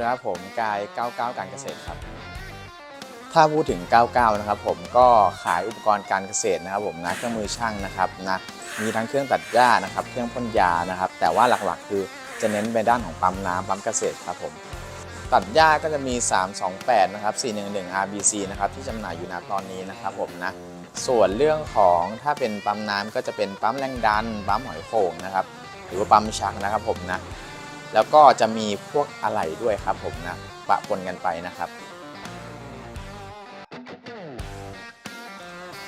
ดีครับผมกาย 99 การเกษตรครับ ถ้าพูดถึง 99 นะครับผมก็ขายอุปกรณ์การเกษตรนะครับผมนะเครื่องมือช่างนะครับนะมีทั้งเครื่องตัดหญ้านะครับ เครื่องพ่นยานะครับ แต่ว่าหลักๆคือจะเน้นไปด้านของปั๊มน้ำปั๊มเกษตรครับผมตัดหญ้าก็จะมี 328 นะครับ 411 RBC นะครับที่จำหน่ายอยู่ณตอนนี้นะครับผมนะส่วนเรื่องของถ้าเป็นปั๊มน้ำก็จะเป็นปั๊มแรงดันปั๊มหอยโข่งนะครับ หรือว่าปั๊มชักนะครับผมนะ แล้วก็จะมีพวกอะไหล่ด้วยครับผมนะปะปนกันไปนะครับ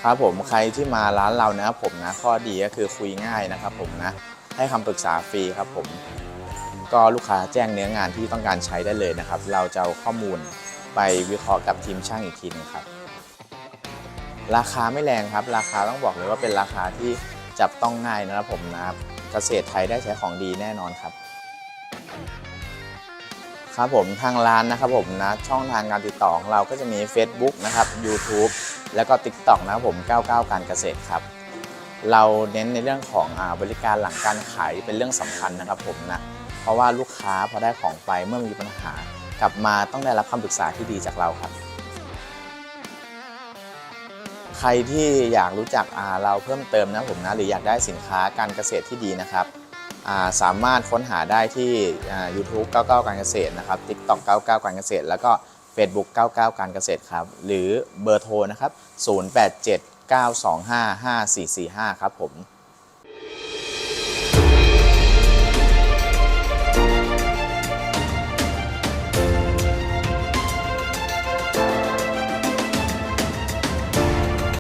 ครับผมใครที่มาร้านเรานะครับผมนะข้อดีก็คือคุยง่ายนะครับผมนะให้คำปรึกษาฟรีครับผม ก็ลูกค้าแจ้งเนื้องานที่ต้องการใช้ได้เลยนะครับ เราจะเอาข้อมูลไปวิเคราะห์กับทีมช่างอีกทีหนึงครับราคาไม่แรงครับ ราคาต้องบอกเลยว่าเป็นราคาที่จับต้องง่ายนะครับผมนะครับเกษตรไทยได้ใช้ของดีแน่นอนครับ ครับผมทางร้านนะครับผมนะช่องทางการติดต่อของเราก็จะมี Facebook นะครับ YouTube แล้วก็ TikTok นะครับผม 99 การเกษตรครับ เราเน้นในเรื่องของอบริการหลังการขายเป็นเรื่องสำคัญนะครับผมนะเพราะว่าลูกค้าพอได้ของไปเมื่อมีปัญหา กลับมาต้องได้รับคำปรึกษาที่ดีจากเราครับ ใครที่อยากรู้จักเราเพิ่มเติมนะผมนะหรืออยากได้สินค้าการเกษตรที่ดีนะครับ สามารถค้นหาได้ที่ YouTube 99 การเกษตรนะครับ TikTok 99 การเกษตร แล้วก็ Facebook 99 การเกษตรครับ หรือเบอร์โทรนะครับ 087 925 5445 ครับผม